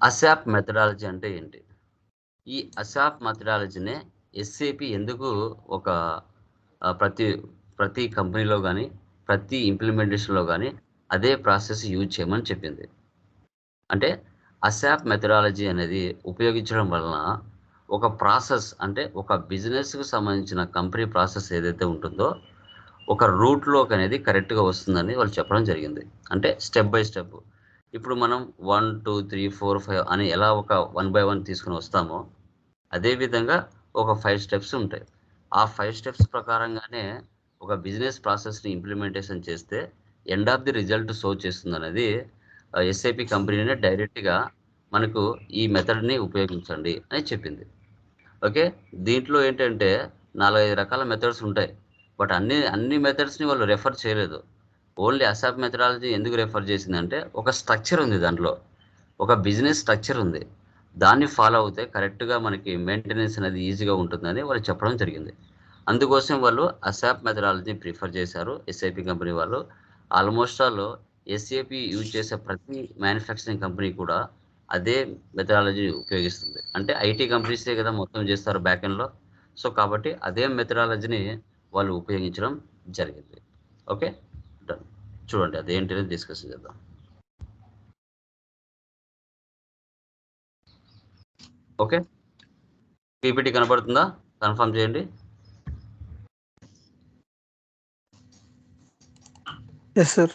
ASAP methodology అంటే ఏంటి? ఈ అసాప్ మెథడాలజీనే ఎస్ఏపి ఎందుకు ఒక ప్రతి ప్రతి కంపెనీలో కానీ ప్రతి ఇంప్లిమెంటేషన్లో కానీ అదే ప్రాసెస్ యూజ్ చేయమని చెప్పింది. అంటే అసాప్ మెథడాలజీ అనేది ఉపయోగించడం వలన ఒక ప్రాసెస్ అంటే ఒక బిజినెస్కి సంబంధించిన కంపెనీ ప్రాసెస్ ఏదైతే ఉంటుందో ఒక రూట్లోకి అనేది కరెక్ట్గా వస్తుందని వాళ్ళు చెప్పడం జరిగింది. అంటే స్టెప్ బై స్టెప్ ఇప్పుడు మనం one two three four five అని ఎలా ఒక వన్ బై వన్ తీసుకుని వస్తామో అదేవిధంగా ఒక ఫైవ్ స్టెప్స్ ఉంటాయి. ఆ ఫైవ్ స్టెప్స్ ప్రకారంగానే ఒక బిజినెస్ ప్రాసెస్ని ఇంప్లిమెంటేషన్ చేస్తే end of the result show చేస్తుంది అనేది ఎస్ఐపి కంపెనీనే డైరెక్ట్గా మనకు ఈ మెథడ్ని ఉపయోగించండి అని చెప్పింది. ఓకే? దీంట్లో ఏంటంటే నాలుగైదు రకాల మెథడ్స్ ఉంటాయి. బట్ అన్ని అన్ని మెథడ్స్ని వాళ్ళు రెఫర్ చేయలేదు. ఓన్లీ అసాప్ మెథడాలజీ ఎందుకు రెఫర్ చేసిందంటే ఒక స్ట్రక్చర్ ఉంది దాంట్లో. ఒక బిజినెస్ స్ట్రక్చర్ ఉంది. దాన్ని ఫాలో అవుతే కరెక్ట్గా మనకి మెయింటెనెన్స్ అనేది ఈజీగా ఉంటుందని వాళ్ళు చెప్పడం జరిగింది. అందుకోసం వాళ్ళు అసాప్ మెథడాలజీని ప్రిఫర్ చేశారు. ఎస్ఐపి కంపెనీ వాళ్ళు. ఆల్మోస్ట్ ఆల్ ఎస్ఏపి యూజ్ చేసే ప్రతి మ్యానుఫ్యాక్చరింగ్ కంపెనీ కూడా అదే మెథడాలజీ ఉపయోగిస్తుంది. అంటే ఐటీ కంపెనీసే కదా మొత్తం చేస్తారు బ్యాక్ ఎండ్లో సో కాబట్టి అదే మెథడాలజీని వాళ్ళు ఉపయోగించడం జరిగింది. ఓకే చూడండి అదేంటి అనేది డిస్కషన్ చేద్దాం. ఓకే. పీపీటీ కనబడుతుందా? కన్ఫర్మ్ చేయండి. ఎస్ సార్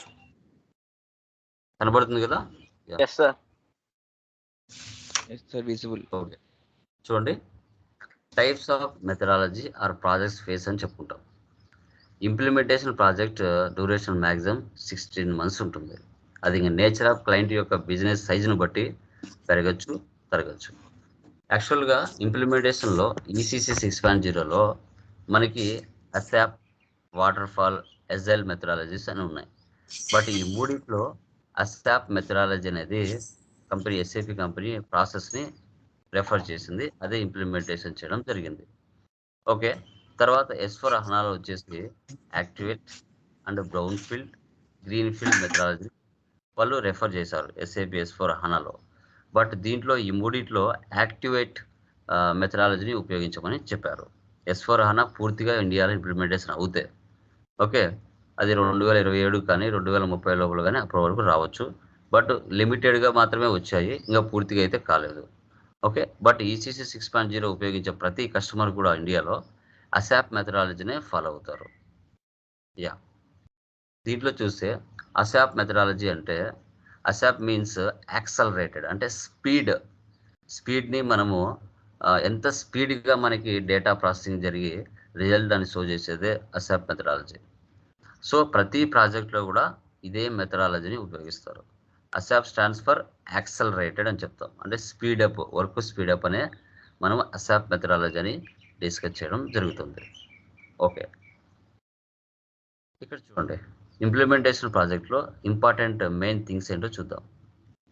కనబడుతుంది కదా? Yes sir yes sir visible okay చూడండి. Types of methodology or projects phase అని చెప్పుకుంటాం. Implementation project duration maximum sixteen months ఉంటుంది. అది ఇంకా నేచర్ ఆఫ్ క్లయింట్ యొక్క బిజినెస్ సైజును బట్టి పెరగచ్చు తరగచ్చు యాక్చువల్గా ఇంప్లిమెంటేషన్లో ఈసీసీ సిక్స్ పాయింట్ జీరోలో మనకి ASAP water fall SL methodologies అని ఉన్నాయి. బట్ ఈ మూడింట్లో అసాప్ మెథడాలజీ అనేది కంపెనీ ఎస్ఏపి కంపెనీ ప్రాసెస్ని రెఫర్ చేసింది. అదే ఇంప్లిమెంటేషన్ చేయడం జరిగింది. ఓకే తర్వాత ఎస్ ఫోర్ అహనాలో వచ్చేసి activate and brown field green field methodology వాళ్ళు రెఫర్ చేశారు ఎస్ఏపి ఎస్ ఫోర్ అహనాలో. బట్ దీంట్లో ఈ మూడిట్లో యాక్టివేట్ మెథడాలజీని ఉపయోగించమని చెప్పారు. ఎస్ ఫోర్ అహనా పూర్తిగా ఇండియాలో ఇంప్లిమెంటేషన్ అవుతే. ఓకే అది రెండు వేల ఇరవై ఏడు కానీ రెండు వేల ముప్పై లోపల కానీ అప్పటి వరకు రావచ్చు. బట్ లిమిటెడ్గా మాత్రమే వచ్చాయి ఇంకా పూర్తిగా అయితే కాలేదు. Okay but ECC six point zero ఉపయోగించే ప్రతి కస్టమర్ కూడా ఇండియాలో అసాప్ మెథడాలజీనే ఫాలో అవుతారు. యా. దీంట్లో చూస్తే అసాప్ మెథడాలజీ అంటే అసాప్ మీన్స్ యాక్సలరేటెడ్ అంటే స్పీడ్. స్పీడ్ని మనము ఎంత స్పీడ్గా మనకి డేటా ప్రాసెసింగ్ జరిగి రిజల్ట్ అని షో చేసేదే అసాప్ మెథడాలజీ. సో ప్రతి ప్రాజెక్ట్లో కూడా ఇదే మెథడాలజీని ఉపయోగిస్తారు. అసాప్ స్టాండ్స్ ఫర్ యాక్సలరేటెడ్ అని చెప్తాం. అంటే స్పీడప్ వర్క్ స్పీడప్ అనే మనం అసాప్ మెథడాలజీ అని డిస్కస్ చేయడం జరుగుతుంది. ఓకే. ఇక్కడ చూడండి. ఇంప్లిమెంటేషన్ ప్రాజెక్ట్లో ఇంపార్టెంట్ మెయిన్ థింగ్స్ ఏంటో చూద్దాం.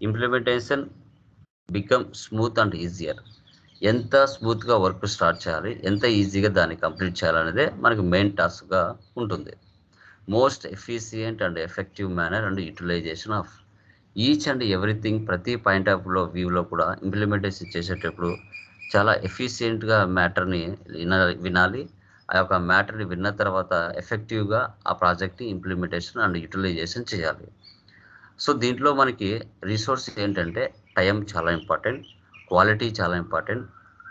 Implementation become smooth and easier ఎంత స్మూత్గా వర్క్ స్టార్ట్ చేయాలి ఎంత ఈజీగా దాన్ని కంప్లీట్ చేయాలనేదే మనకి మెయిన్ టాస్క్గా ఉంటుంది. Most efficient and effective manner and utilization of each and everything ప్రతి పాయింట్ ఆఫ్లో వ్యూలో కూడా ఇంప్లిమెంటేషన్ చేసేటప్పుడు చాలా ఎఫిషియెంట్గా మ్యాటర్ని వినాలి వినాలి. ఆ యొక్క మ్యాటర్ని విన్న తర్వాత ఎఫెక్టివ్గా ఆ ప్రాజెక్ట్ని ఇంప్లిమెంటేషన్ అండ్ యూటిలైజేషన్ చేయాలి. సో దీంట్లో మనకి రిసోర్స్ ఏంటంటే టైం చాలా ఇంపార్టెంట్ క్వాలిటీ చాలా ఇంపార్టెంట్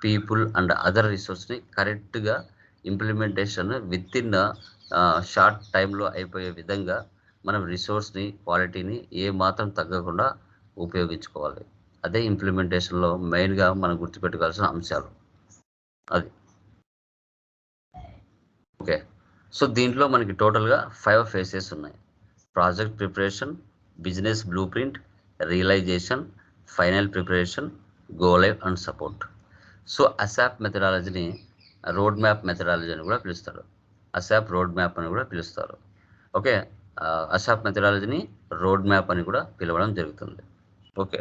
పీపుల్ అండ్ అదర్ రిసోర్స్ని కరెక్ట్గా ఇంప్లిమెంటేషన్ విత్ ఇన్ షార్ట్ టైంలో అయిపోయే విధంగా మనం రిసోర్స్ని క్వాలిటీని ఏ మాత్రం తగ్గకుండా ఉపయోగించుకోవాలి. అదే ఇంప్లిమెంటేషన్లో మెయిన్గా మనం గుర్తుపెట్టుకోవాల్సిన అంశాలు. అది. ఓకే సో దీంట్లో మనకి టోటల్గా ఫైవ్ ఫేసెస్ ఉన్నాయి. Project preparation business blueprint realization final preparation go live and support so ASAP మెథడాలజీని road map methodology అని కూడా పిలుస్తారు. అసాప్ రోడ్ మ్యాప్ అని కూడా పిలుస్తారు. ఓకే అసాప్ మెథడాలజీని రోడ్ మ్యాప్ అని కూడా పిలవడం జరుగుతుంది. ఓకే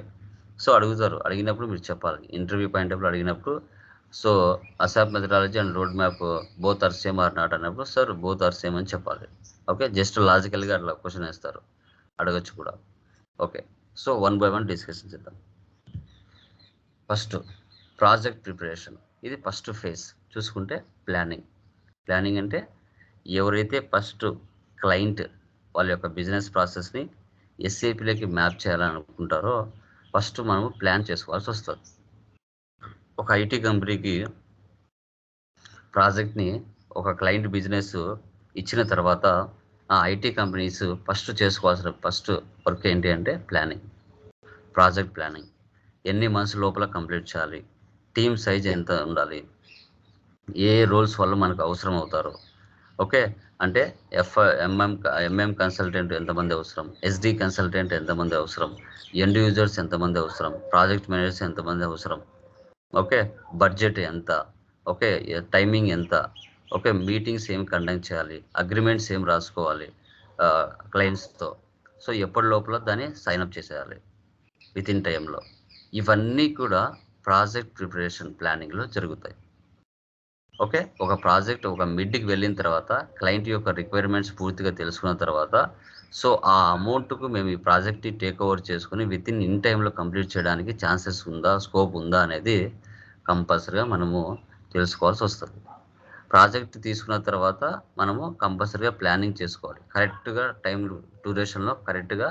సో అడుగుతారు. అడిగినప్పుడు మీరు చెప్పాలి. ఇంటర్వ్యూ పాయింట్ ఆఫ్ అడిగినప్పుడు so ASAP methodology and road map both are same or not అన్నప్పుడు సార్ బోత్ ఆర్ సేమ్ అని చెప్పాలి. ఓకే? జస్ట్ లాజికల్గా అట్లా క్వశ్చన్ వేస్తారు. అడగచ్చు కూడా. Okay? So one by one discussion చేద్దాం. First project preparation. ఇది ఫస్ట్ ఫేజ్. చూసుకుంటే ప్లానింగ్. ప్లానింగ్ అంటే ఎవరైతే ఫస్ట్ క్లయింట్ వాళ్ళ యొక్క బిజినెస్ ప్రాసెస్ని ఎస్ఏపిలోకి మ్యాప్ చేయాలనుకుంటారో ఫస్ట్ మనము ప్లాన్ చేసుకోవాల్సి వస్తుంది. ఒక ఐటీ కంపెనీకి ప్రాజెక్ట్ని ఒక క్లయింట్ బిజినెస్ ఇచ్చిన తర్వాత ఆ ఐటీ కంపెనీస్ ఫస్ట్ చేసుకోవాల్సిన ఫస్ట్ వర్క్ ఏంటి అంటే ప్లానింగ్ ప్రాజెక్ట్ ప్లానింగ్. ఎన్ని మంత్స్ లోపల కంప్లీట్ చేయాలి టీమ్ సైజ్ ఎంత ఉండాలి ఏ రోల్స్ వల్ల మనకు అవసరం అవుతారు ఓకే? అంటే ఎఫ్ ఎంఎం ఎంఎం కన్సల్టెంట్ ఎంతమంది అవసరం? ఎస్డి కన్సల్టెంట్ ఎంతమంది అవసరం? ఎండ్ యూజర్స్ ఎంతమంది అవసరం? ప్రాజెక్ట్ మేనేజర్స్ ఎంతమంది అవసరం? ఓకే? బడ్జెట్ ఎంత? ఓకే? టైమింగ్ ఎంత? ఓకే? మీటింగ్స్ ఏం కండక్ట్ చేయాలి? అగ్రిమెంట్స్ ఏం రాసుకోవాలి? క్లయింట్స్తో సో ఎప్పటి లోపల దాన్ని సైన్అప్ చేసేయాలి? విత్ ఇన్ టైంలో ఇవన్నీ కూడా ప్రాజెక్ట్ ప్రిపరేషన్ ప్లానింగ్లో జరుగుతాయి. ఓకే? ఒక ప్రాజెక్ట్ ఒక మిడ్కి వెళ్ళిన తర్వాత క్లయింట్ యొక్క రిక్వైర్మెంట్స్ పూర్తిగా తెలుసుకున్న తర్వాత సో ఆ అమౌంట్కు మేము ఈ ప్రాజెక్ట్ని టేక్ ఓవర్ చేసుకుని విత్ ఇన్ ఇన్ టైంలో కంప్లీట్ చేయడానికి ఛాన్సెస్ ఉందా స్కోప్ ఉందా అనేది కంపల్సరీగా మనము తెలుసుకోవాల్సి వస్తుంది. ప్రాజెక్ట్ తీసుకున్న తర్వాత మనము కంపల్సరీగా ప్లానింగ్ చేసుకోవాలి. కరెక్ట్గా టైం డ్యూరేషన్లో కరెక్ట్గా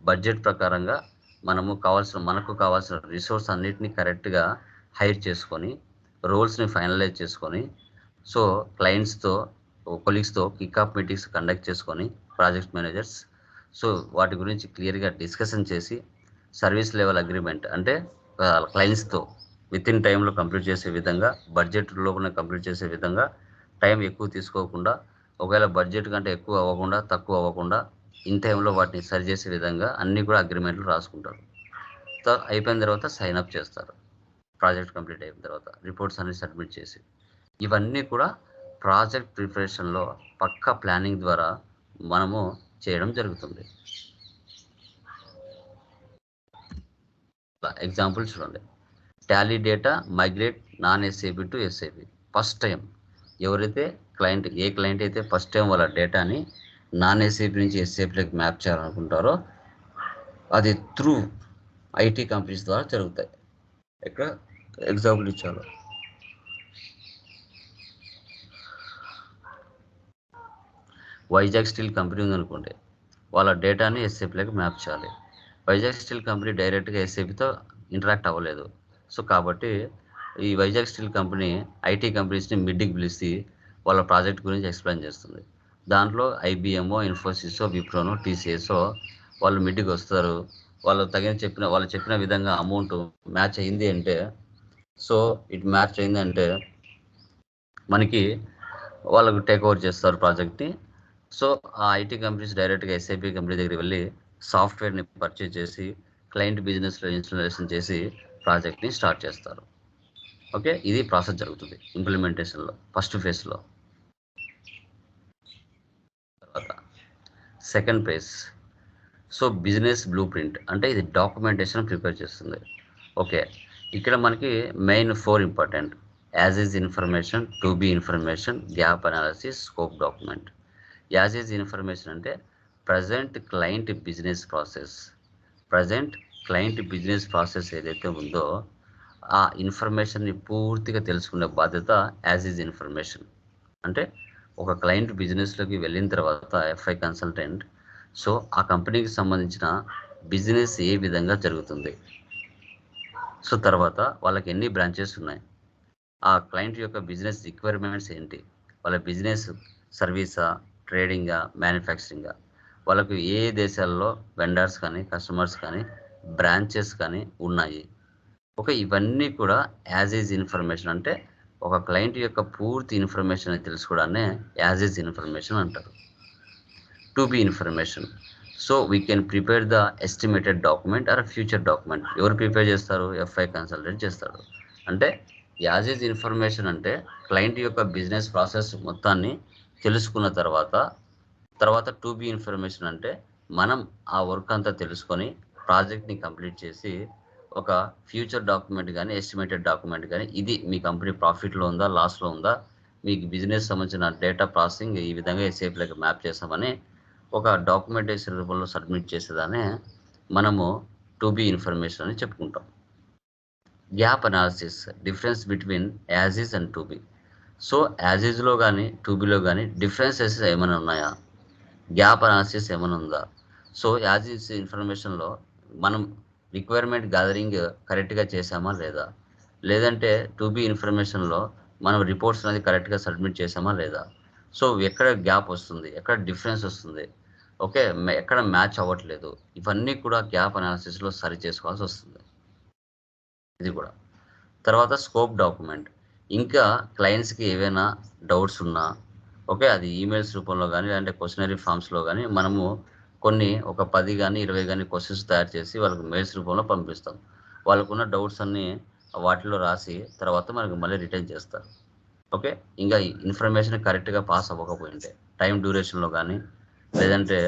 బడ్జెట్ ప్రకారంగా మనము కావాల్సిన మనకు కావాల్సిన రిసోర్స్ అన్నిటిని కరెక్ట్గా హైర్ చేసుకొని రోల్స్ని ఫైనలైజ్ చేసుకొని సో క్లయింట్స్తో కొలీగ్స్తో కిక్ఆఫ్ మీటింగ్స్ కండక్ట్ చేసుకొని ప్రాజెక్ట్ మేనేజర్స్ సో వాటి గురించి క్లియర్గా డిస్కషన్ చేసి సర్వీస్ లెవెల్ అగ్రిమెంట్ అంటే క్లయింట్స్తో విత్ ఇన్ టైంలో కంప్లీట్ చేసే విధంగా బడ్జెట్ లోపల కంప్లీట్ చేసే విధంగా టైం ఎక్కువ తీసుకోకుండా ఒకవేళ బడ్జెట్ కంటే ఎక్కువ అవ్వకుండా తక్కువ అవ్వకుండా ఇన్ టైంలో వాటిని సరి చేసే విధంగా అన్నీ కూడా అగ్రిమెంట్లు రాసుకుంటారు. అయిపోయిన తర్వాత సైన్ అప్ చేస్తారు. ప్రాజెక్ట్ కంప్లీట్ అయిన తర్వాత రిపోర్ట్స్ అన్ని సబ్మిట్ చేసి. ఇవన్నీ కూడా ప్రాజెక్ట్ ప్రిపరేషన్లో పక్కా ప్లానింగ్ ద్వారా మనము చేయడం జరుగుతుంది. ఎగ్జాంపుల్ చూడండి. Tally data migrate non SAP to SAP. First time ఎవరైతే క్లయింట్ ఏ క్లయింట్ అయితే ఫస్ట్ టైం వాళ్ళ డేటాని నాన్ ఎస్ఏపి నుంచి ఎస్ఏపిలోకి మ్యాప్ చేయాలనుకుంటారో అది త్రూ ఐటీ కంపెనీస్ ద్వారా జరుగుతాయి. ఇక్కడ ఎగ్జాంపుల్ ఇచ్చారు వైజాగ్ స్టీల్ కంపెనీ ఉందనుకోండి వాళ్ళ డేటాని ఎస్ఏపీలోకి మ్యాప్ చేయాలి. వైజాగ్ స్టీల్ కంపెనీ డైరెక్ట్గా ఎస్ఏపీతో ఇంటరాక్ట్ అవ్వలేదు. సో కాబట్టి ఈ వైజాగ్ స్టీల్ కంపెనీ ఐటీ కంపెనీస్ని మిడ్కి పిలిచి వాళ్ళ ప్రాజెక్ట్ గురించి ఎక్స్ప్లెయిన్ చేస్తుంది. దాంట్లో ఐబిఎంఓ ఇన్ఫోసిస్ విప్రోనో టీసీఎస్ఓ వాళ్ళు మిడ్కి వస్తారు. వాళ్ళు తగిన చెప్పిన వాళ్ళు చెప్పిన విధంగా అమౌంట్ మ్యాచ్ అయింది అంటే సో ఇట్ మ్యాచ్ అయిందంటే మనకి వాళ్ళకు టేక్ ఓవర్ చేస్తారు ప్రాజెక్ట్ని సో ఆ ఐటీ కంపెనీస్ డైరెక్ట్గా ఎస్ఐపి కంపెనీ దగ్గరికి వెళ్ళి సాఫ్ట్వేర్ని పర్చేజ్ చేసి క్లయింట్ బిజినెస్లో ఇన్స్టాలేషన్ చేసి ప్రాజెక్ట్ని స్టార్ట్ చేస్తారు. ఓకే ఇది ప్రాసెస్ జరుగుతుంది ఇంప్లిమెంటేషన్లో ఫస్ట్ ఫేజ్లో తర్వాత second phase so business blueprint అంటే ఇది డాక్యుమెంటేషన్ ప్రిపేర్ చేస్తుంది. ఓకే ఇక్కడ మనకి main four important as is information to be information gap analysis scope document as is information అంటే present client business process present client business process ఏదైతే ఉందో ఆ ఇన్ఫర్మేషన్ని పూర్తిగా తెలుసుకునే బాధ్యత యాజ్ ఈజ్ ఇన్ఫర్మేషన్ అంటే ఒక క్లయింట్ బిజినెస్లోకి వెళ్ళిన తర్వాత ఎఫ్ఐ కన్సల్టెంట్ సో ఆ కంపెనీకి సంబంధించిన బిజినెస్ ఏ విధంగా జరుగుతుంది? సో తర్వాత వాళ్ళకి ఎన్ని బ్రాంచెస్ ఉన్నాయి? ఆ క్లయింట్ యొక్క బిజినెస్ రిక్వైర్మెంట్స్ ఏంటి? వాళ్ళ బిజినెస్ సర్వీసా ట్రేడింగా మ్యానుఫ్యాక్చరింగా వాళ్ళకు ఏ దేశాల్లో వెండర్స్ కానీ కస్టమర్స్ కానీ బ్రాంచెస్ కానీ ఉన్నాయి? ఒక ఇవన్నీ కూడా యాజ్ ఈజ్ ఇన్ఫర్మేషన్ అంటే ఒక క్లయింట్ యొక్క పూర్తి ఇన్ఫర్మేషన్ తెలుసుకోవడాన్ని యాజ్ ఈజ్ ఇన్ఫర్మేషన్ అంటారు. To be information so we can prepare the estimated document or future document ఎవరు ప్రిపేర్ చేస్తారు? ఎఫ్ఐ కన్సల్టెంట్ చేస్తాడు. అంటే యాజ్ ఈజ్ ఇన్ఫర్మేషన్ అంటే క్లయింట్ యొక్క బిజినెస్ ప్రాసెస్ మొత్తాన్ని తెలుసుకున్న తర్వాత తర్వాత టు బి ఇన్ఫర్మేషన్ అంటే మనం ఆ వర్క్ అంతా తెలుసుకొని ప్రాజెక్ట్ని కంప్లీట్ చేసి ఒక ఫ్యూచర్ డాక్యుమెంట్ కానీ ఎస్టిమేటెడ్ డాక్యుమెంట్ కానీ ఇది మీ కంపెనీ ప్రాఫిట్లో ఉందా లాస్లో ఉందా మీకు బిజినెస్ సంబంధించిన డేటా ప్రాసెసింగ్ ఈ విధంగా ఎస్ఏపీలకు మ్యాప్ చేస్తామని ఒక డాక్యుమెంటేషన్ రూపంలో సబ్మిట్ చేసేదానే మనము టు బి ఇన్ఫర్మేషన్ అని చెప్పుకుంటాం. Gap analysis difference between as is and to be so as ఈజ్లో కానీ టు బిలో కానీ డిఫరెన్సెస్ ఏమైనా ఉన్నాయా? గ్యాప్ అనాలిసిస్ ఏమైనా ఉందా? సో యాజ్ ఈజ్ ఇన్ఫర్మేషన్లో మనం రిక్వైర్మెంట్ గ్యాదరింగ్ కరెక్ట్గా చేసామా లేదా? లేదంటే టు బి ఇన్ఫర్మేషన్లో మనం రిపోర్ట్స్ అనేది కరెక్ట్గా సబ్మిట్ చేసామా లేదా? సో ఎక్కడ గ్యాప్ వస్తుంది? ఎక్కడ డిఫరెన్స్ వస్తుంది? ఓకే ఎక్కడ మ్యాచ్ అవ్వట్లేదు? ఇవన్నీ కూడా గ్యాప్ అనాలిసిస్లో సరి చేసుకోవాల్సి వస్తుంది. ఇది కూడా. తర్వాత స్కోప్ డాక్యుమెంట్. ఇంకా క్లయింట్స్కి ఏవైనా డౌట్స్ ఉన్నా ఓకే అది ఈమెయిల్స్ రూపంలో కానీ లేదంటే క్వశ్చనరీ ఫామ్స్లో కానీ మనము కొన్ని ఒక పది కానీ ఇరవై కానీ క్వశ్చన్స్ తయారు చేసి వాళ్ళకి మెయిల్స్ రూపంలో పంపిస్తాం. వాళ్ళకున్న డౌట్స్ అన్నీ వాటిలో రాసి తర్వాత మనకి మళ్ళీ రిటర్న్ చేస్తారు. ఓకే? ఇంకా ఇన్ఫర్మేషన్ కరెక్ట్గా పాస్ అవ్వకపోయింటే టైం డ్యూరేషన్లో కానీ లేదంటే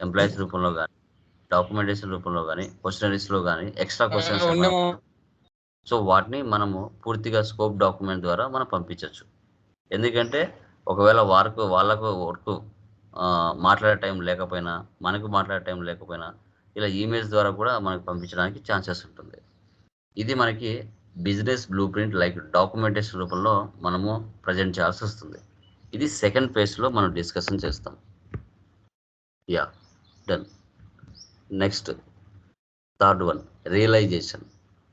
ఎంప్లాయీస్ రూపంలో కానీ డాక్యుమెంటేషన్ రూపంలో కానీ క్వశ్చనరీస్లో కానీ ఎక్స్ట్రా క్వశ్చన్స్ సో వాటిని మనము పూర్తిగా స్కోప్ డాక్యుమెంట్ ద్వారా మనం పంపించవచ్చు ఎందుకంటే ఒకవేళ వారికి వాళ్ళకు వర్క్ మాట్లాడే టైం లేకపోయినా మనకు మాట్లాడే టైం లేకపోయినా ఇలా ఈమెయిల్స్ ద్వారా కూడా మనకు పంపించడానికి ఛాన్సెస్ ఉంటుంది. ఇది మనకి business blueprint like documentation రూపంలో మనము ప్రజెంట్ చేయాల్సి వస్తుంది. ఇది సెకండ్ ఫేజ్లో మనం డిస్కషన్ చేస్తాం. Yeah done. Next third one realization.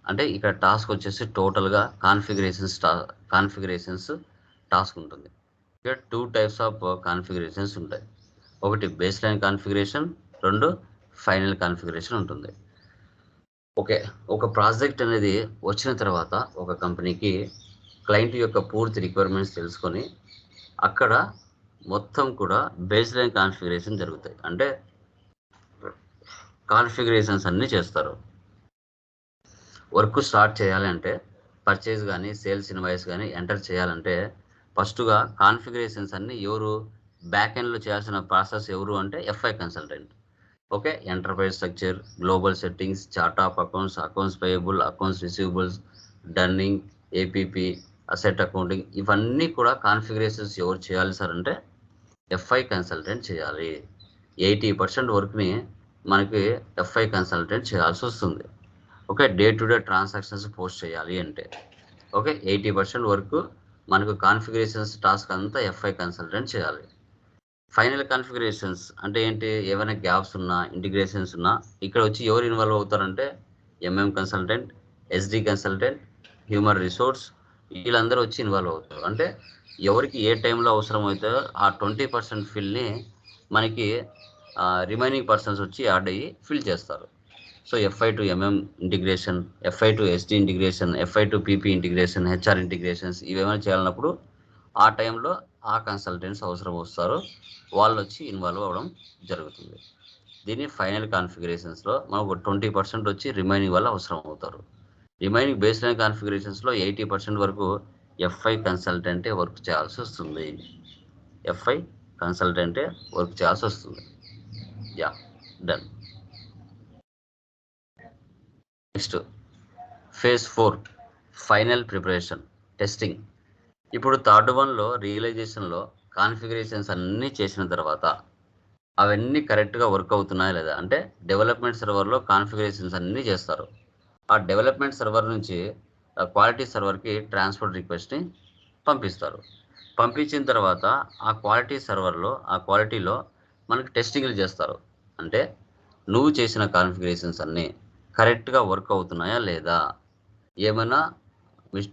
అంటే ఇక్కడ టాస్క్ వచ్చేసి టోటల్గా కాన్ఫిగరేషన్స్ టా కాన్ఫిగరేషన్స్ టాస్క్ ఉంటుంది. ఇక్కడ టూ టైప్స్ ఆఫ్ కాన్ఫిగరేషన్స్ ఉంటాయి. ఒకటి బేస్ లైన్ కాన్ఫిగరేషన్ రెండు ఫైనల్ కాన్ఫిగరేషన్ ఉంటుంది. ఓకే ఒక ప్రాజెక్ట్ అనేది వచ్చిన తర్వాత ఒక కంపెనీకి క్లయింట్ యొక్క పూర్తి రిక్వైర్మెంట్స్ తెలుసుకొని అక్కడ మొత్తం కూడా బేస్ లైన్ కాన్ఫిగరేషన్ జరుగుతాయి. అంటే కాన్ఫిగరేషన్స్ అన్నీ చేస్తారు. వర్క్ స్టార్ట్ చేయాలి అంటే పర్చేజ్ కానీ సేల్స్ ఇన్వాయిస్ కానీ ఎంటర్ చేయాలంటే ఫస్ట్గా కాన్ఫిగరేషన్స్ అన్నీ ఎవరు బ్యాక్ ఎండ్లో చేయాల్సిన ప్రాసెస్ ఎవరు అంటే FI consultant okay? Enterprise structure global settings chart of accounts accounts payable accounts receivables dunning APP asset accounting ఇవన్నీ కూడా కాన్ఫిగరేషన్స్ ఎవరు చేయాలి సార్ అంటే ఎఫ్ఐ కన్సల్టెంట్ చేయాలి. ఎయిటీ పర్సెంట్ వర్క్ని మనకి ఎఫ్ఐ కన్సల్టెంట్ చేయాల్సి వస్తుంది. Okay? Day to day transactions post చేయాలి అంటే. ఓకే? ఎయిటీ పర్సెంట్ వరకు మనకు కాన్ఫిగరేషన్స్ టాస్క్ అంతా ఎఫ్ఐ కన్సల్టెంట్ చేయాలి. ఫైనల్ కాన్ఫిగరేషన్స్ అంటే ఏంటి? ఏమైనా గ్యాప్స్ ఉన్నా ఇంటిగ్రేషన్స్ ఉన్నా ఇక్కడ వచ్చి ఎవరు ఇన్వాల్వ్ అవుతారంటే MM consultant SD consultant human resource వీళ్ళందరూ వచ్చి ఇన్వాల్వ్ అవుతారు. అంటే ఎవరికి ఏ టైంలో అవసరం అవుతుందో ఆ ట్వంటీ పర్సెంట్ ఫిల్ని మనకి రిమైనింగ్ పర్సన్స్ వచ్చి యాడ్ అయ్యి ఫిల్ చేస్తారు. So FI to MM integration FI to SD integration FI to PP integration HR integrations ఇవేమైనా చేయాలన్నప్పుడు ఆ టైంలో ఆ కన్సల్టెంట్స్ అవసరం వస్తారు. వాళ్ళు వచ్చి ఇన్వాల్వ్ అవ్వడం జరుగుతుంది. దీన్ని ఫైనల్ కాన్ఫిగరేషన్స్లో మనకు ట్వంటీ పర్సెంట్ వచ్చి రిమైనింగ్ వల్ల అవసరం అవుతారు. రిమైనింగ్ బేస్ లైన్ కాన్ఫిగరేషన్స్లో ఎయిటీ పర్సెంట్ వరకు ఎఫ్ఐ కన్సల్టెంటే వర్క్ చేయాల్సి వస్తుంది. ఎఫ్ఐ కన్సల్టెంటే వర్క్ చేయాల్సి వస్తుంది. Yeah done next phase four final preparation testing ఇప్పుడు థర్డ్ వన్లో రియలైజేషన్లో కాన్ఫిగరేషన్స్ అన్నీ చేసిన తర్వాత అవన్నీ కరెక్ట్గా వర్క్ అవుతున్నాయా లేదా? అంటే డెవలప్మెంట్ సర్వర్లో కాన్ఫిగరేషన్స్ అన్నీ చేస్తారు. ఆ డెవలప్మెంట్ సర్వర్ నుంచి క్వాలిటీ సర్వర్కి ట్రాన్స్పోర్ట్ రిక్వెస్ట్ని పంపిస్తారు. పంపించిన తర్వాత ఆ క్వాలిటీ సర్వర్లో ఆ క్వాలిటీలో మనకి టెస్టింగ్లు చేస్తారు. అంటే నువ్వు చేసిన కాన్ఫిగరేషన్స్ అన్నీ కరెక్ట్గా వర్క్ అవుతున్నాయా లేదా? ఏమైనా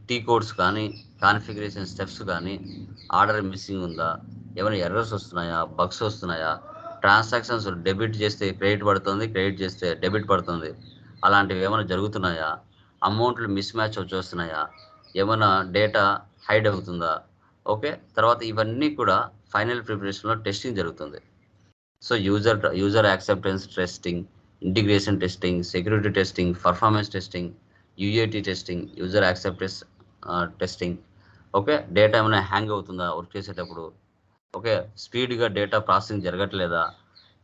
టీ కోడ్స్ కానీ కాన్ఫిగరేషన్ స్టెప్స్ కానీ ఆర్డర్ మిస్సింగ్ ఉందా? ఏమైనా ఎర్రర్స్ వస్తున్నాయా? బగ్స్ వస్తున్నాయా? ట్రాన్సాక్షన్స్ డెబిట్ చేస్తే క్రెడిట్ పడుతుంది క్రెడిట్ చేస్తే డెబిట్ పడుతుంది. అలాంటివి ఏమైనా జరుగుతున్నాయా? అమౌంట్లు మిస్ మ్యాచ్ వచ్చి వస్తున్నాయా? ఏమైనా డేటా హైడ్ అవుతుందా? ఓకే తర్వాత ఇవన్నీ కూడా ఫైనల్ ప్రిపరేషన్లో టెస్టింగ్ జరుగుతుంది. So user user acceptance testing integration testing security testing performance testing UAT testing user acceptance testing okay data ఏమైనా హ్యాంగ్ అవుతుందా? వర్క్ చేసేటప్పుడు. ఓకే స్పీడ్గా డేటా ప్రాసెసింగ్ జరగట్లేదా?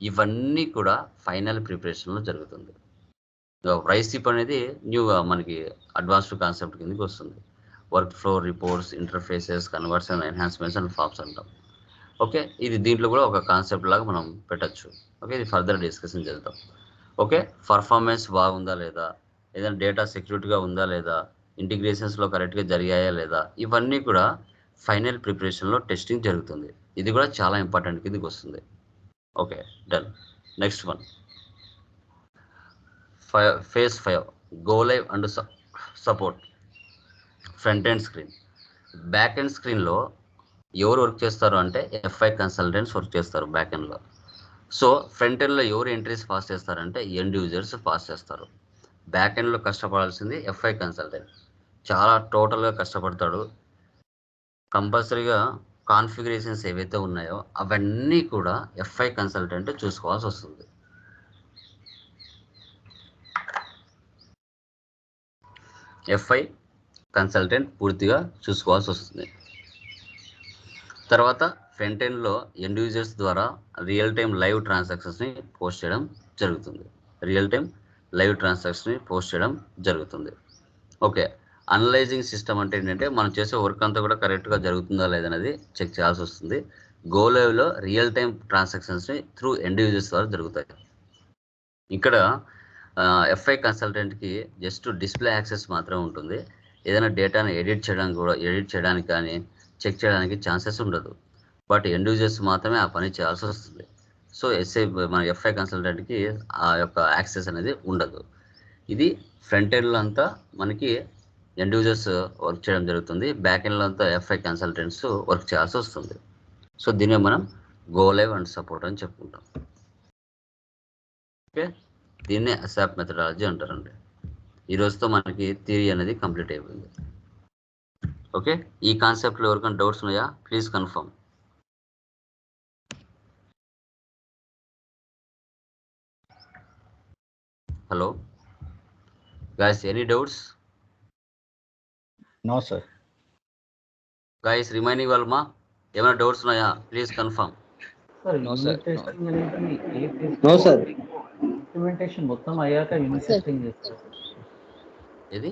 ఇవన్నీ కూడా ఫైనల్ ప్రిపరేషన్లో జరుగుతుంది. ప్రైస్ టిప్ అనేది న్యూగా మనకి అడ్వాన్స్డ్ కాన్సెప్ట్ కిందకి వస్తుంది. Work flow reports interfaces conversion enhancements and forms అంటాం. ఓకే ఇది దీంట్లో కూడా ఒక కాన్సెప్ట్ లాగా మనం పెట్టచ్చు. ఓకే ఇది ఫర్దర్ డిస్కషన్ చేద్దాం. ఓకే పర్ఫార్మెన్స్ బాగుందా లేదా? ఏదైనా డేటా సెక్యూరిటీగా ఉందా లేదా? ఇంటిగ్రేషన్స్లో కరెక్ట్గా జరిగాయా లేదా? ఇవన్నీ కూడా ఫైనల్ ప్రిపరేషన్లో టెస్టింగ్ జరుగుతుంది. ఇది కూడా చాలా ఇంపార్టెంట్ కిందకి వస్తుంది. Okay done. Next one. Five phase five. Go live and support. Front end screen. Back end స్క్రీన్లో ఎవరు వర్క్ చేస్తారు అంటే ఎఫ్ఐ కన్సల్టెంట్స్ వర్క్ చేస్తారు బ్యాక్ ఎండ్లో. సో ఫ్రంట్ ఎండ్లో ఎవరు ఎంట్రీస్ పాస్ చేస్తారంటే ఎండ్ యూజర్స్ పాస్ చేస్తారు. బ్యాక్ ఎండ్లో కష్టపడాల్సింది ఎఫ్ఐ కన్సల్టెంట్ చాలా టోటల్గా కష్టపడతాడు. కంపల్సరీగా కాన్ఫిగరేషన్స్ ఏవైతే ఉన్నాయో అవన్నీ కూడా ఎఫ్ఐ కన్సల్టెంట్ చూసుకోవాల్సి వస్తుంది. ఎఫ్ఐ కన్సల్టెంట్ పూర్తిగా చూసుకోవాల్సి వస్తుంది. తర్వాత ఫ్రంట్ ఎండ్లో ఎండ్ యూజర్స్ ద్వారా రియల్ టైం లైవ్ ట్రాన్సాక్షన్స్ని పోస్ట్ చేయడం జరుగుతుంది. రియల్ టైం లైవ్ ట్రాన్సాక్షన్ని పోస్ట్ చేయడం జరుగుతుంది. ఓకే. అనలైజింగ్ సిస్టమ్ అంటే ఏంటంటే మనం చేసే వర్క్ అంతా కూడా కరెక్ట్గా జరుగుతుందా లేదనేది చెక్ చేయాల్సి వస్తుంది. గో లైవ్లో రియల్ టైం ట్రాన్సాక్షన్స్ని త్రూ ఎండ్ యూజర్స్ ద్వారా జరుగుతాయి. ఇక్కడ ఎఫ్ఐ కన్సల్టెంట్కి జస్ట్ డిస్ప్లే యాక్సెస్ మాత్రమే ఉంటుంది. ఏదైనా డేటాను ఎడిట్ చేయడానికి కూడా ఎడిట్ చేయడానికి కానీ చెక్ చేయడానికి ఛాన్సెస్ ఉండదు. బట్ ఎండ్ యూజర్స్ మాత్రమే ఆ పని చేయాల్సి వస్తుంది. సో ఎస్ఐ మన ఎఫ్ఐ కన్సల్టెంట్కి ఆ యొక్క యాక్సెస్ అనేది ఉండదు. ఇది ఫ్రంట్ ఎండ్లో అంతా మనకి ఎండ్ వర్క్ చేయడం జరుగుతుంది. బ్యాక్ ఎండ్లో అంతా ఎఫ్ఐ కన్సల్టెంట్స్ వర్క్ చేయాల్సి వస్తుంది. సో దీన్ని మనం గో లైవ్ అండ్ సపోర్ట్ అని చెప్పుకుంటాం. ఓకే? దీన్నే అసాప్ మెథడాలజీ అంటారండి. ఈ రోజుతో మనకి థియరీ అనేది కంప్లీట్ అయిపోయింది. ఓకే? ఈ కాన్సెప్ట్లో ఎవరికైనా డౌట్స్ ఉన్నాయా? Please confirm hello. Guys any doubts no sir guys remaining వాళ్ళమా ఏమైనా డౌట్స్ ఉన్నాయా? ప్లీజ్ కన్ఫర్మ్ సార్లో sir. ఇంప్లిమెంటేషన్ మొత్తం అయ్యాక యూనిట్. టెస్టింగ్ చేస్తారు. ఏది?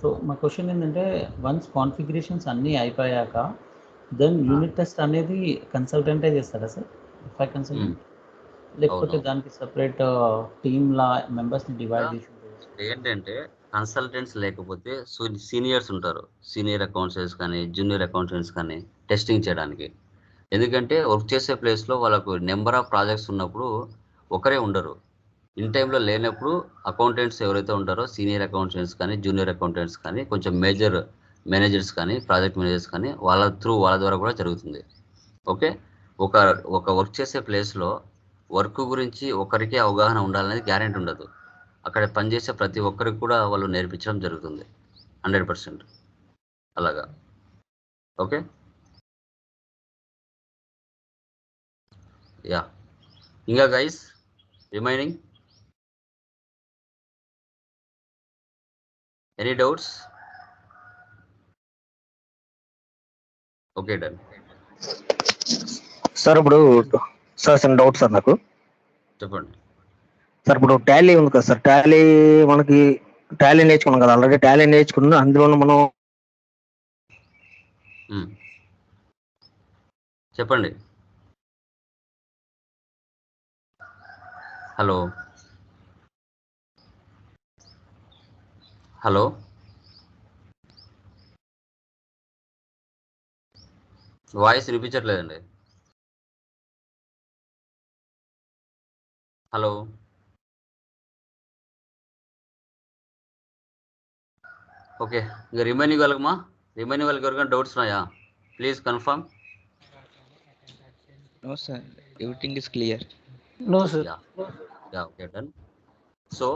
సో మా క్వశ్చన్ ఏంటంటే వన్స్ కాన్ఫిగరేషన్స్ అన్నీ అయిపోయాక దెన్ యూనిట్ టెస్ట్ అనేది కన్సల్టెంటే చేస్తారా సార్ ఎఫ్ఐ కన్సల్టెంట్ లేకపోతే. దానికి సపరేట్ టీమ్ లా మెంబర్స్ని డివైడ్ చేసి ఏంటంటే కన్సల్టెంట్స్ లేకపోతే సీనియర్స్ ఉంటారు. సీనియర్ అకౌంటెంట్స్ కానీ జూనియర్ అకౌంటెంట్స్ కానీ టెస్టింగ్ చేయడానికి. ఎందుకంటే వర్క్ చేసే ప్లేస్లో వాళ్ళకు నెంబర్ ఆఫ్ ప్రాజెక్ట్స్ ఉన్నప్పుడు ఒకరే ఉండరు. ఇన్ టైంలో లేనప్పుడు అకౌంటెంట్స్ ఎవరైతే ఉంటారో సీనియర్ అకౌంటెంట్స్ కానీ జూనియర్ అకౌంటెంట్స్ కానీ కొంచెం మేజర్ మేనేజర్స్ కానీ ప్రాజెక్ట్ మేనేజర్స్ కానీ వాళ్ళ త్రూ వాళ్ళ ద్వారా కూడా జరుగుతుంది. ఓకే ఒక ఒక వర్క్ చేసే ప్లేస్లో వర్క్ గురించి ఒకరికే అవగాహన ఉండాలనేది గ్యారెంటీ ఉండదు. అక్కడ పనిచేసే ప్రతి ఒక్కరికి కూడా వాళ్ళు నేర్పించడం జరుగుతుంది. Hundred percent. అలాగా. ఓకే? యా. ఇంకా guys remaining? Any doubts? Okay done. Sir ఇప్పుడు సార్ చిన్న డౌట్ సార్ నాకు. చెప్పండి. సార్ ఇప్పుడు టాలీ ఉంది కదా సార్ టాలీ మనకి టాలీ నేర్చుకున్నాం కదా ఆల్రెడీ టాలీ నేర్చుకున్నాం అందులోనూ మనం. చెప్పండి. హలో. హలో. వాయిస్ వినిపించట్లేదండి. హలో ఓకే ఇక రిమైనింగ్ వాళ్ళకమ్మా రిమైనింగ్ వాళ్ళకి ఎవరికైనా డౌట్స్ ఉన్నాయా please confirm No, sir. Everything is clear. No sir yeah yeah okay done so